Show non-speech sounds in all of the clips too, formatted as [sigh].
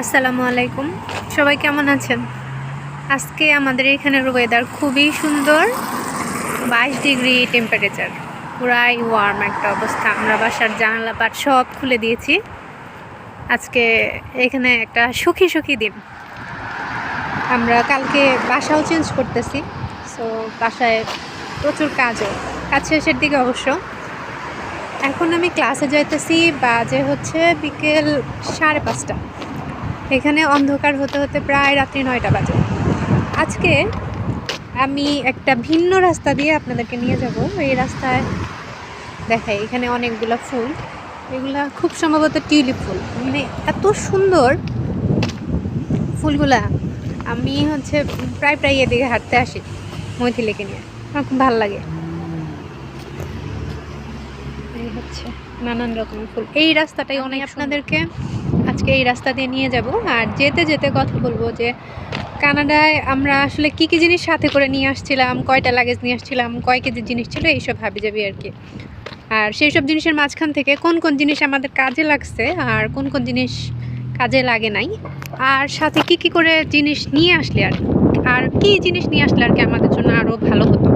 আসসালামু আলাইকুম। সবাই কেমন আছেন? আজকে আমাদের এখানের ওয়েদার খুবই সুন্দর। বাইশ ডিগ্রি টেম্পারেচার পুরাই ওয়ার্ম একটা অবস্থা। আমরা বাসার জানালা পাট সব খুলে দিয়েছি। আজকে এখানে একটা সুখী সুখী দিন। আমরা কালকে বাসাও চেঞ্জ করতেছি। সো বাসায় প্রচুর কাজও। কাজ শেষের দিকে অবশ্য। এখন আমি ক্লাসে যাইতেছি। বাজে হচ্ছে বিকেল সাড়ে পাঁচটা। এখানে অন্ধকার হতে হতে প্রায় রাত্রি নয়টা বাজে। আজকে আমি একটা ভিন্ন রাস্তা দিয়ে আপনাদেরকে নিয়ে যাব। এই রাস্তায় দেখাই এখানে অনেকগুলো ফুল। এগুলা খুব সম্ভবত টিউলিপ ফুল। মানে এত সুন্দর ফুলগুলা। আমি হচ্ছে প্রায় প্রায় এদিকে হাঁটতে আসি মৈথিলিকে নিয়ে। আমার খুব ভালো লাগে। এই হচ্ছে নানান রকমের ফুল। এই রাস্তাটাই অনেক আপনাদেরকে আজকে এই রাস্তা দিয়ে নিয়ে যাব। আর যেতে যেতে কথা বলব যে, কানাডায় আমরা আসলে কি কি জিনিস সাথে করে নিয়ে আসছিলাম, কয়টা লাগেজ নিয়ে আসছিলাম, কয় কেজি জিনিস ছিল, এইসব হাবি যাবি আর কি। আর সেই সব জিনিসের মাঝখান থেকে কোন কোন জিনিস আমাদের কাজে লাগছে আর কোন কোন জিনিস কাজে লাগে নাই। আর সাথে কি কি করে জিনিস নিয়ে আসলে আর আর কি জিনিস নিয়ে আসলে আর কি আমাদের জন্য আরও ভালো হতো।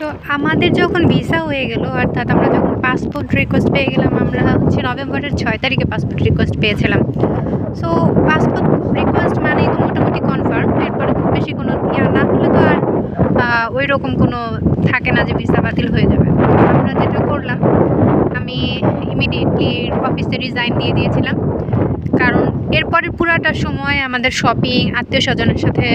তো আমাদের যখন ভিসা হয়ে গেল, অর্থাৎ আমরা যখন পাসপোর্ট রিকোয়েস্ট পেয়ে গেলাম আমরা হচ্ছে নভেম্বরের ছয় তারিখে পাসপোর্ট রিকোয়েস্ট পেয়েছিলাম। সো পাসপোর্ট রিকোয়েস্ট মানেই তো মোটামুটি কনফার্ম এরপরে খুব বেশি কোনো ইয়া না হলে তো আর ওই রকম কোনো থাকে না যে ভিসা বাতিল হয়ে যাবে। আমরা যেটা করলাম, আমি ইমিডিয়েটলি অফিসে রিজাইন দিয়ে দিয়েছিলাম। কারণ এরপরের পুরাটা সময় আমাদের শপিং আত্মীয় স্বজনের সাথে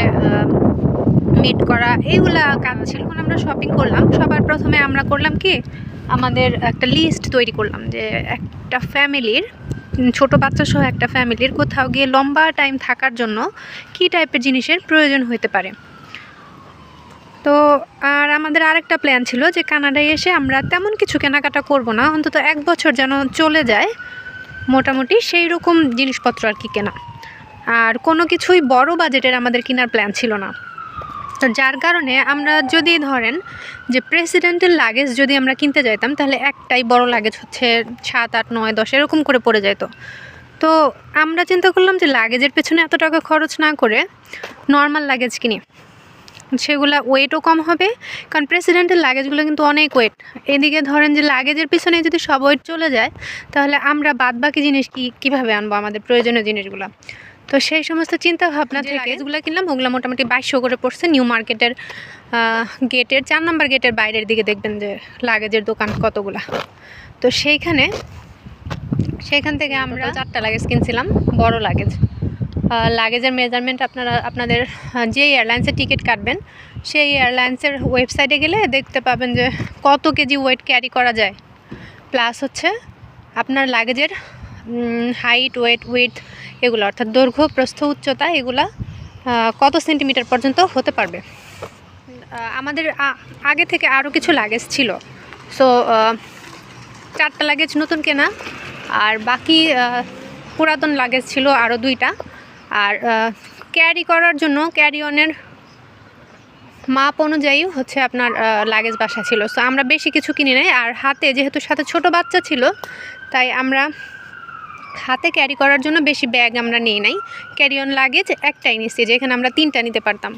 মিট করা এইগুলা কাজ ছিল। আমরা শপিং করলাম। সবার প্রথমে আমরা করলাম কি আমাদের একটা লিস্ট তৈরি করলাম যে একটা ফ্যামিলির ছোট বাচ্চা সহ একটা ফ্যামিলির কোথাও গিয়ে লম্বা টাইম থাকার জন্য কী টাইপের জিনিসের প্রয়োজন হতে পারে। তো, আর আমাদের আরেকটা প্ল্যান ছিল যে কানাডায় এসে আমরা তেমন কিছু কেনাকাটা করব না, অন্তত এক বছর যেন চলে যায়, মোটামুটি সেই রকম জিনিসপত্র আর কি কেনা। আর কোনো কিছুই বড় বাজেটের আমাদের কেনার প্ল্যান ছিল না। তো যার কারণে আমরা যদি ধরেন যে প্রেসিডেন্টের লাগেজ যদি আমরা কিনতে যাইতাম, তাহলে একটাই বড় লাগেজ হচ্ছে সাত, আট, নয়, দশ, এরকম করে পড়ে যেত তো আমরা চিন্তা করলাম যে লাগেজের পেছনে এত টাকা খরচ না করে নর্মাল লাগেজ কিনি। সেগুলো ওয়েটও কম হবে, কারণ প্রেসিডেন্টের লাগেজগুলো কিন্তু অনেক ওয়েট এদিকে ধরেন যে লাগেজের পিছনে যদি সব ওয়েট চলে যায়, তাহলে আমরা বাদ বাকি জিনিস কি, কীভাবে আনব আমাদের প্রয়োজনীয় জিনিসগুলো? তো সেই সমস্ত চিন্তা ভাবনা থেকে লাগেজগুলো কিনলাম ওগুলো মোটামুটি বাইশশো করে পড়ছে। নিউ মার্কেটের গেটের চার নাম্বার গেটের বাইরের দিকে দেখবেন যে লাগেজের দোকান কতগুলা। তো সেইখানে সেইখান থেকে আমরা চারটা লাগেজ কিনছিলাম বড় লাগেজ লাগেজের মেজারমেন্ট আপনারা আপনাদের যে এয়ারলাইন্সের টিকিট কাটবেন সেই এয়ারলাইন্সের ওয়েবসাইটে গেলে দেখতে পাবেন যে কত কেজি ওয়েট ক্যারি করা যায়। প্লাস হচ্ছে আপনার লাগেজের হাইট ওয়েট উইথ এগুলো, অর্থাৎ দৈর্ঘ্য, প্রস্থ, উচ্চতা, এগুলা কত সেন্টিমিটার পর্যন্ত হতে পারবে? আমাদের আগে থেকে আরও কিছু লাগেজ ছিল। সো চারটা লাগেজ নতুন কেনা, আর বাকি পুরাতন লাগেজ ছিল আরও দুইটা। আর ক্যারি করার জন্য ক্যারি অনের মাপ অনুযায়ী হচ্ছে আপনার লাগেজ বাসা ছিল। সো আমরা বেশি কিছু কিনি নাই, আর হাতে যেহেতু সাথে ছোট বাচ্চা ছিল, তাই আমরা হাতে ক্যারি করার জন্য বেশি ব্যাগ আমরা নিই নাই। ক্যারি অন লাগেজ একটাই নিচ্ছি যেখানে আমরা তিনটা নিতে পারতাম।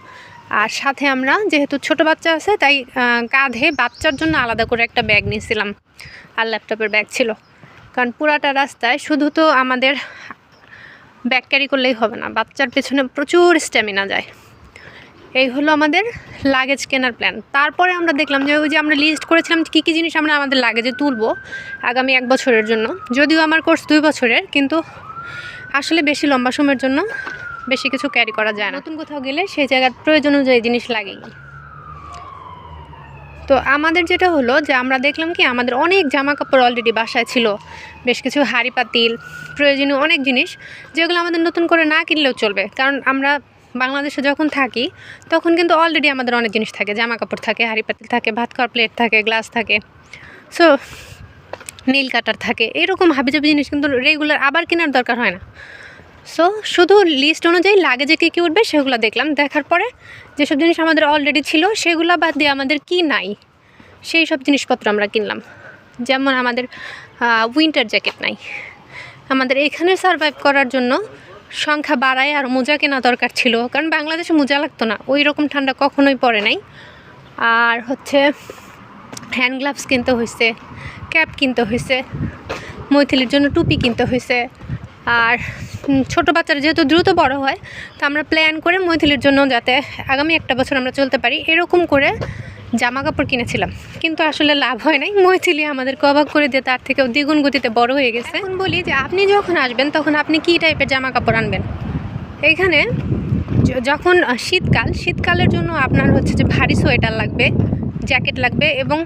আর সাথে আমরা, যেহেতু ছোট বাচ্চা আছে, তাই কাঁধে বাচ্চার জন্য আলাদা করে একটা ব্যাগ নিয়েছিলাম। আর ল্যাপটপের ব্যাগ ছিল। কারণ পুরাটা রাস্তায় শুধু তো আমাদের ব্যাগ ক্যারি করলেই হবে না, বাচ্চার পেছনে প্রচুর স্ট্যামিনা যায়। এই হলো আমাদের লাগেজ কেনার প্ল্যান তারপরে আমরা দেখলাম যে ওই যে আমরা লিস্ট করেছিলাম কী কী জিনিস আমরা আমাদের লাগেজে তুলবো আগামী এক বছরের জন্য। যদিও আমার কোর্স দুই বছরের, কিন্তু আসলে বেশি লম্বা সময়ের জন্য বেশি কিছু ক্যারি করা যায় না। নতুন কোথাও গেলে সেই জায়গার প্রয়োজন অনুযায়ী জিনিস লাগেই তো আমাদের যেটা হলো যে আমরা দেখলাম কি আমাদের অনেক জামা কাপড় অলরেডি বাসায় ছিল। বেশ কিছু হাড়ি পাতিল, প্রয়োজনীয় অনেক জিনিস যেগুলো আমাদের নতুন করে না কিনলেও চলবে। কারণ আমরা বাংলাদেশে যখন থাকি, তখন কিন্তু অলরেডি আমাদের অনেক জিনিস থাকে জামা কাপড় থাকে, হাঁড়ি পাতিল থাকে, ভাত খাওয়ার প্লেট থাকে গ্লাস থাকে। সো নীল কাটার থাকে, এরকম হাবিজাবি জিনিস কিন্তু রেগুলার আবার কেনার দরকার হয় না। সো শুধু লিস্ট অনুযায়ী লাগেজে কী কী উঠবে সেগুলো দেখলাম, দেখার পরে যেসব জিনিস আমাদের অলরেডি ছিল, সেগুলো বাদ দিয়ে আমাদের কি নাই, সেই সব জিনিসপত্র আমরা কিনলাম। যেমন আমাদের উইন্টার জ্যাকেট নাই। আমাদের এখানে সার্ভাইভ করার জন্য সংখ্যা বাড়ায় আর মোজা কেনা দরকার ছিল, কারণ বাংলাদেশে মোজা লাগতো না। ওই রকম ঠান্ডা কখনোই পড়ে নাই। আর হচ্ছে হ্যান্ড গ্লাভস কিনতে হয়েছে ক্যাপ কিনতে হয়েছে মৈথিলির জন্য টুপি কিনতে হয়েছে আর ছোট বাচ্চারা যেহেতু দ্রুত বড় হয়, তো আমরা প্ল্যান করে মৈথিলির জন্য যাতে আগামী একটা বছর আমরা চলতে পারি। এরকম করে জামা কাপড় কিনেছিলাম। কিন্তু আসলে লাভ হয় নাই। মৈথিলি আমাদেরকে অবাক করে দিয়ে তার থেকেও দ্বিগুণ গতিতে বড় হয়ে গেছে। এখন বলি যে আপনি যখন আসবেন, তখন আপনি কী টাইপের জামা কাপড় আনবেন এইখানে যখন শীতকাল, শীতকালের জন্য আপনার হচ্ছে যে ভারী সোয়েটার লাগবে, জ্যাকেট লাগবে এবং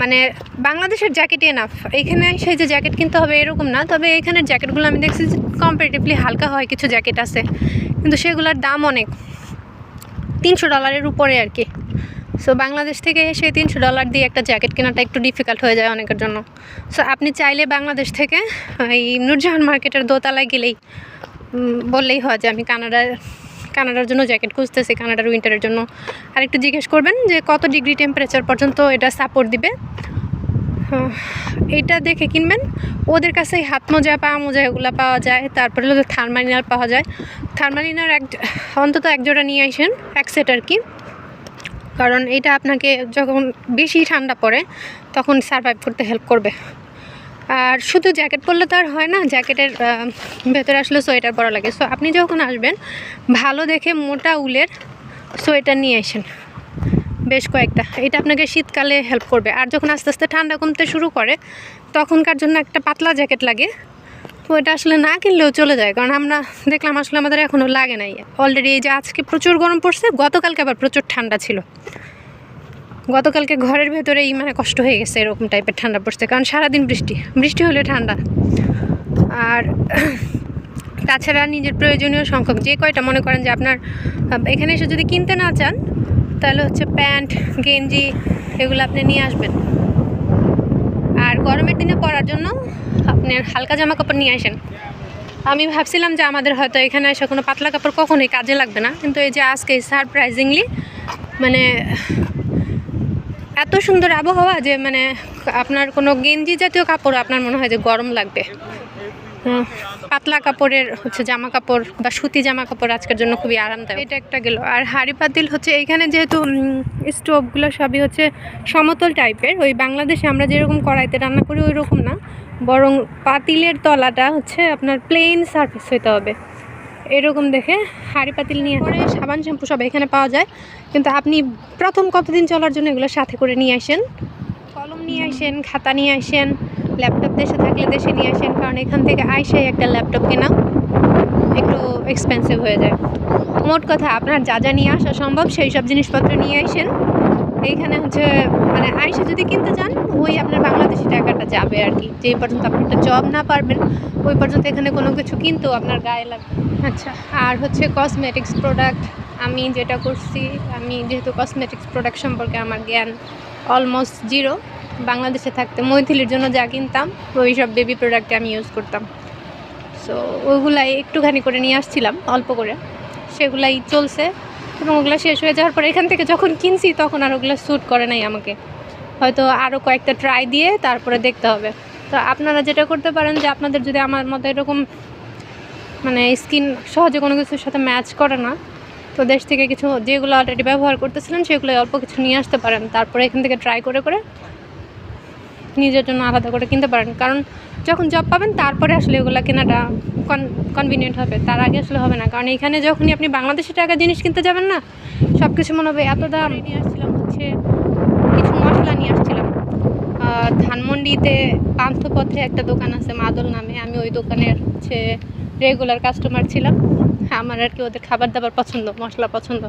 মানে বাংলাদেশের জ্যাকেট এনাফ এখানে সেই যে জ্যাকেট কিনতে হবে এরকম না, তবে এখানের জ্যাকেটগুলো আমি দেখছি যে কম্পারেটিভলি হালকা হয় কিছু জ্যাকেট আছে। কিন্তু সেগুলোর দাম অনেক। তিনশো ডলারের উপরে আর কি। সো বাংলাদেশ থেকে এসে তিনশো ডলার দিয়ে একটা জ্যাকেট কেনাটা একটু ডিফিকাল্ট হয়ে যায় অনেকের জন্য। সো আপনি চাইলে বাংলাদেশ থেকে এই নূরজাহান মার্কেটের দোতলায় গেলেই বললেই হয় যে আমি কানাডার কানাডার জন্য জ্যাকেট খুঁজতেছি, কানাডার উইন্টারের জন্য। আর একটু জিজ্ঞেস করবেন যে কত ডিগ্রি টেম্পারেচার পর্যন্ত এটা সাপোর্ট দিবে? এটা দেখে কিনবেন। ওদের কাছে হাত মোজা, পা মোজা এগুলো পাওয়া যায়। তারপরে হলো থার্মালিনার পাওয়া যায়। থার্মালিনার এক, অন্তত এক জোড়া নিয়ে আসেন, এক সেট আর কি। কারণ এটা আপনাকে যখন বেশি ঠান্ডা পড়ে, তখন সার্ভাইভ করতে হেল্প করবে। আর শুধু জ্যাকেট পরলে তো আর হয় না জ্যাকেটের ভেতরে আসলে সোয়েটার পরা লাগে। সো আপনি যখন আসবেন, ভালো দেখে মোটা উলের সোয়েটার নিয়ে আসেন। বেশ কয়েকটা। এটা আপনাকে শীতকালে হেল্প করবে। আর যখন আস্তে আস্তে ঠান্ডা কমতে শুরু করে, তখনকার জন্য একটা পাতলা জ্যাকেট লাগে। এটা আসলে না কিনলেও চলে যায়, কারণ আমরা দেখলাম আসলে আমাদের এখনও লাগে নাই। অলরেডি এই যে আজকে প্রচুর গরম পড়ছে, গতকালকে আবার প্রচুর ঠান্ডা ছিল। গতকালকে ঘরের ভেতরেই মানে কষ্ট হয়ে গেছে এরকম টাইপের ঠান্ডা পড়ছে, কারণ সারাদিন বৃষ্টি বৃষ্টি হলে ঠান্ডা। আর [clears throat] তাছাড়া নিজের প্রয়োজনীয় সংখ্যক, যে কয়টা মনে করেন যে আপনার এখানে এসে যদি কিনতে না চান, তাহলে হচ্ছে প্যান্ট, গেঞ্জি, এগুলো আপনি নিয়ে আসবেন। আর গরমের দিনে পরার জন্য আপনার হালকা জামা কাপড় নিয়ে আসেন। আমি ভাবছিলাম যে আমাদের হয়তো এখানে এসে কোনো পাতলা কাপড় কখনোই কাজে লাগবে না। কিন্তু এই যে আজকে সারপ্রাইজিংলি মানে এত সুন্দর আবহাওয়া যে মানে আপনার কোনো গেঞ্জি জাতীয় কাপড় আপনার মনে হয় যে গরম লাগবে। পাতলা কাপড়ের হচ্ছে জামা কাপড় বা সুতি জামা কাপড় আজকের জন্য খুবই আরামদায়ক। এটা একটা গেল। আর হাঁড়ি পাতিল হচ্ছে এইখানে যেহেতু স্টোভগুলো সবই হচ্ছে সমতল টাইপের ওই বাংলাদেশে আমরা যেরকম কড়াইতে রান্না করি ওই রকম না। বরং পাতিলের তলাটা হচ্ছে আপনার প্লেন সারফেস হইতে হবে। এরকম দেখে হাঁড়ি পাতিল নিয়ে পরে সাবান শ্যাম্পু সব এখানে পাওয়া যায়। কিন্তু আপনি প্রথম কতদিন চলার জন্য এগুলো সাথে করে নিয়ে আসেন? কলম নিয়ে আসেন, খাতা নিয়ে আসেন ল্যাপটপ দেশে থাকলে দেশে নিয়ে আসেন, কারণ এখান থেকে আইসাই একটা ল্যাপটপ কেনা। একটু এক্সপেন্সিভ হয়ে যায়। মোট কথা, আপনার যা যা নিয়ে আসা সম্ভব, সেই সব জিনিসপত্র নিয়ে আসেন। এইখানে হচ্ছে মানে আইসা যদি কিনতে চান ওই আপনার বাংলাদেশি টাকাটা যাবে আর কি। যে পর্যন্ত আপনি একটা জব না পারবেন ওই পর্যন্ত এখানে কোনো কিছু কিনতেও আপনার গায়ে লাগবে আচ্ছা। আর হচ্ছে কসমেটিক্স প্রোডাক্ট আমি যেটা করছি আমি যেহেতু কসমেটিক্স প্রোডাক্ট সম্পর্কে আমার জ্ঞান অলমোস্ট জিরো বাংলাদেশে থাকতে মৈথিলির জন্য যা কিনতাম ওই সব বেবি প্রোডাক্টে আমি ইউজ করতাম। সো ওইগুলাই একটুখানি করে নিয়ে আসছিলাম অল্প করে। সেগুলাই চলছে। এবং ওগুলো শেষ হয়ে যাওয়ার পর এখান থেকে যখন কিনছি, তখন আর ওগুলো শ্যুট করে নাই আমাকে। হয়তো আরও কয়েকটা ট্রাই দিয়ে তারপরে দেখতে হবে। তো আপনারা যেটা করতে পারেন যে, আপনাদের যদি আমার মতো এরকম মানে স্কিন সহজে কোনো কিছুর সাথে ম্যাচ করে না, তো দেশ থেকে কিছু যেগুলো অলরেডি ব্যবহার করতেছিলেন সেগুলো অল্প কিছু নিয়ে আসতে পারেন। তারপরে এখান থেকে ট্রাই করে করে নিজের জন্য আলাদা করে কিনতে পারেন। কারণ যখন জব পাবেন তারপরে আসলে ওগুলো কেনাটা কনভিনিয়েন্ট হবে। তার আগে আসলে হবে না। কারণ এখানে যখনই আপনি বাংলাদেশে টাকা জিনিস কিনতে যাবেন না সব কিছু মনে হবে এত দাম। নিয়ে আসছিলাম হচ্ছে কিছু মশলা নিয়ে আসছিলাম। ধানমন্ডিতে পান্থপথে একটা দোকান আছে মাদল নামে। আমি ওই দোকানের হচ্ছে রেগুলার কাস্টমার ছিলাম। আমার আর কি ওদের খাবার দাবার পছন্দ মশলা পছন্দ।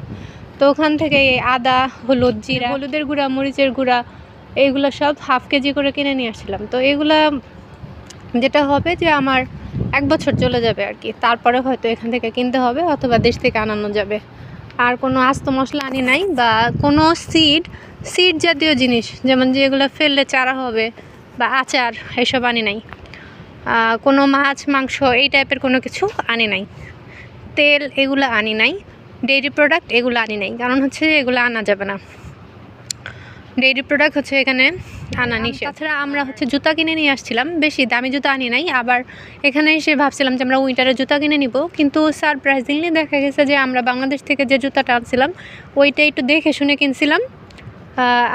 তো ওখান থেকে আদা হলুদ জিরা হলুদের গুঁড়া মরিচের গুঁড়া এইগুলো সব হাফ কেজি করে কিনে নিয়ে আসছিলাম। তো এগুলা যেটা হবে যে আমার এক বছর চলে যাবে আর কি। তারপরে হয়তো এখান থেকে কিনতে হবে অথবা দেশ থেকে আনানো যাবে। আর কোনো আস্ত মশলা আনি নাই বা কোনো সিড সিড জাতীয় জিনিস, যেমন যেগুলো ফেললে চারা হবে বা আচার, এসব আনি নাই। কোনো মাছ, মাংস এই টাইপের কোনো কিছু আনি নাই। তেল এগুলো আনি নাই। ডেইরি প্রোডাক্ট এগুলো আনি নাই। কারণ হচ্ছে এগুলো আনা যাবে না। ডেইরি প্রোডাক্ট হচ্ছে এখানে আনা নিষেধ। তাছাড়া আমরা হচ্ছে জুতা কিনে নিয়ে আসছিলাম বেশি দামি জুতা আনি নাই। আবার এখানে এসে ভাবছিলাম যে আমরা উইন্টারের জুতা কিনে নিব কিন্তু সারপ্রাইজিংলি দেখা গেছে যে আমরা বাংলাদেশ থেকে যে জুতাটা আনছিলাম ওইটা একটু দেখে শুনে কিনছিলাম।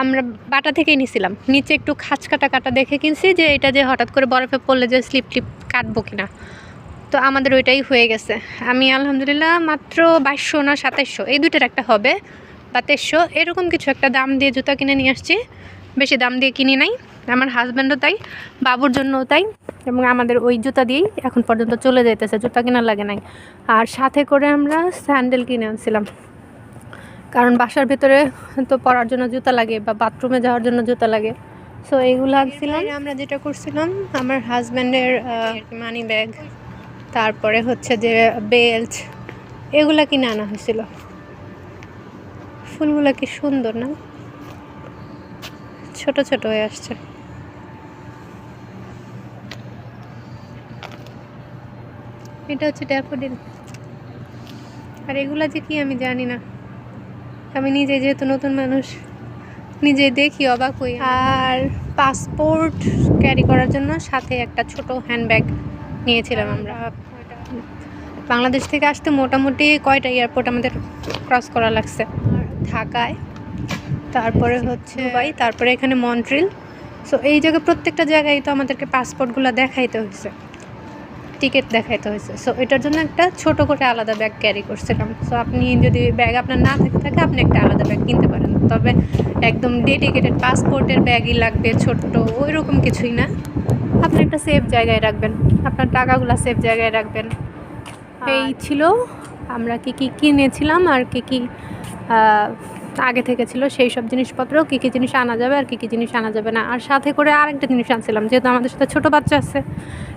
আমরা বাটা থেকেই নিছিলাম। নিচে একটু খাঁচ কাটা কাটা দেখে কিনছি যে এটা যে হঠাৎ করে বরফে পড়লে যে স্লিপ টিপ কাটবো কিনা। তো আমাদের ওইটাই হয়ে গেছে। আমি আলহামদুলিল্লাহ মাত্র বাইশশো না সাতাইশশো এই দুইটার একটা হবে বা তেইশশো এরকম কিছু একটা দাম দিয়ে জুতা কিনে নিয়ে আসছি। বেশি দাম দিয়ে কিনি নাই। আমার হাজব্যান্ডও তাই, বাবুর জন্যও তাই, এবং আমাদের ওই জুতা দিয়েই এখন পর্যন্ত চলে যাইতেছে, জুতা কেনার লাগে নাই। আর সাথে করে আমরা স্যান্ডেল কিনে আনছিলাম। কারণ বাসার ভেতরে তো পরার জন্য জুতা লাগে বা বাথরুমে যাওয়ার জন্য জুতা লাগে। সো এইগুলো আনছিলাম। আমরা যেটা করছিলাম, আমার হাজব্যান্ডের মানি ব্যাগ তারপরে হচ্ছে যে বেল্ট এগুলা কিনে আনা হয়েছিল। ফুলগুলো কি সুন্দর না? ছোট ছোট হয়ে আসছে। এটা হচ্ছে ড্যাফোডিল আর এগুলা যে কি আমি জানি না। আমি নিজে যেহেতু নতুন মানুষ, নিজে দেখি অবাক হই। আর পাসপোর্ট ক্যারি করার জন্য সাথে একটা ছোট হ্যান্ডব্যাগ নিয়েছিলাম আমরা। বাংলাদেশ থেকে আসতে মোটামুটি কয়টা এয়ারপোর্ট আমাদের ক্রস করা লাগছে? ঢাকায়। তারপরে হচ্ছে দুবাই তারপরে এখানে মন্ট্রিল। সো এই জায়গায় প্রত্যেকটা জায়গায় তো আমাদেরকে পাসপোর্টগুলো দেখাইতে হয়েছে টিকিট দেখাইতে হয়েছে সো এটার জন্য একটা ছোট করে আলাদা ব্যাগ ক্যারি করছিলাম। সো আপনি যদি ব্যাগ আপনার না থেকে থাকে আপনি একটা আলাদা ব্যাগ কিনতে পারেন। তবে একদম ডেডিকেটেড পাসপোর্টের ব্যাগই লাগবে ছোট্ট ওই রকম কিছুই না। আপনি একটা সেফ জায়গায় রাখবেন। আপনার টাকাগুলো সেফ জায়গায় রাখবেন। এই ছিল আমরা কি কি কিনেছিলাম আর কি কি আগে থেকে ছিল সেই সব জিনিসপত্র কী কী জিনিস আনা যাবে আর কী কী জিনিস আনা যাবে না। আর সাথে করে আরেকটা জিনিস আনছিলাম যেহেতু আমাদের সাথে ছোটো বাচ্চা আছে।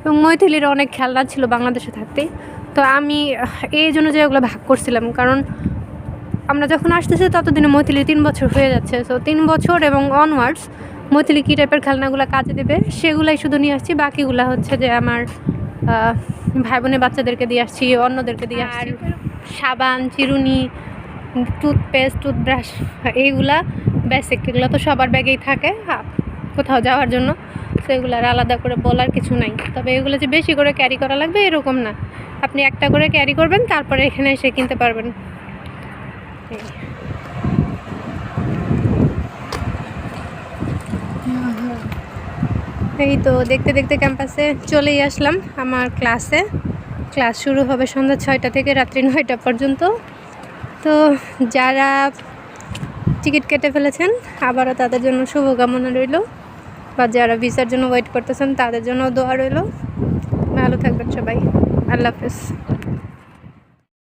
এবং মৈথিলির অনেক খেলনা ছিল বাংলাদেশে থাকতেই। তো আমি এই জন্য যে ওগুলো ভাগ করছিলাম কারণ আমরা যখন আসতেছি ততদিনে মৈথিলি তিন বছর হয়ে যাচ্ছে। তো তিন বছর এবং অনওয়ার্ডস মৈথিলি কী টাইপের খেলনাগুলো কাজে দেবে সেগুলাই শুধু নিয়ে আসছি। বাকিগুলো হচ্ছে যে আমার ভাই বোনের বাচ্চাদেরকে দিয়ে আসছি অন্যদেরকে দিয়ে আসছি। সাবান চিরুনি টুথপেস্ট টুথব্রাশ এইগুলা বেসিক এগুলো তো সবার ব্যাগেই থাকে কোথাও যাওয়ার জন্য। তো এগুলো আর আলাদা করে বলার কিছু নাই। তবে এগুলো যে বেশি করে ক্যারি করা লাগবে এরকম না। আপনি একটা করে ক্যারি করবেন, তারপরে এখানে এসে কিনতে পারবেন। এই তো দেখতে দেখতে ক্যাম্পাসে চলেই আসলাম আমার ক্লাসে ক্লাস শুরু হবে সন্ধ্যা ছয়টা থেকে রাত্রি নয়টা পর্যন্ত। তো যারা টিকিট কেটে ফেলেছেন, আবারও তাদের জন্য শুভকামনা রইল। বা যারা ভিসার জন্য ওয়েট করতেছেন, তাদের জন্য দোয়া রইল। ভালো থাকবেন সবাই। আল্লাহ হাফেজ।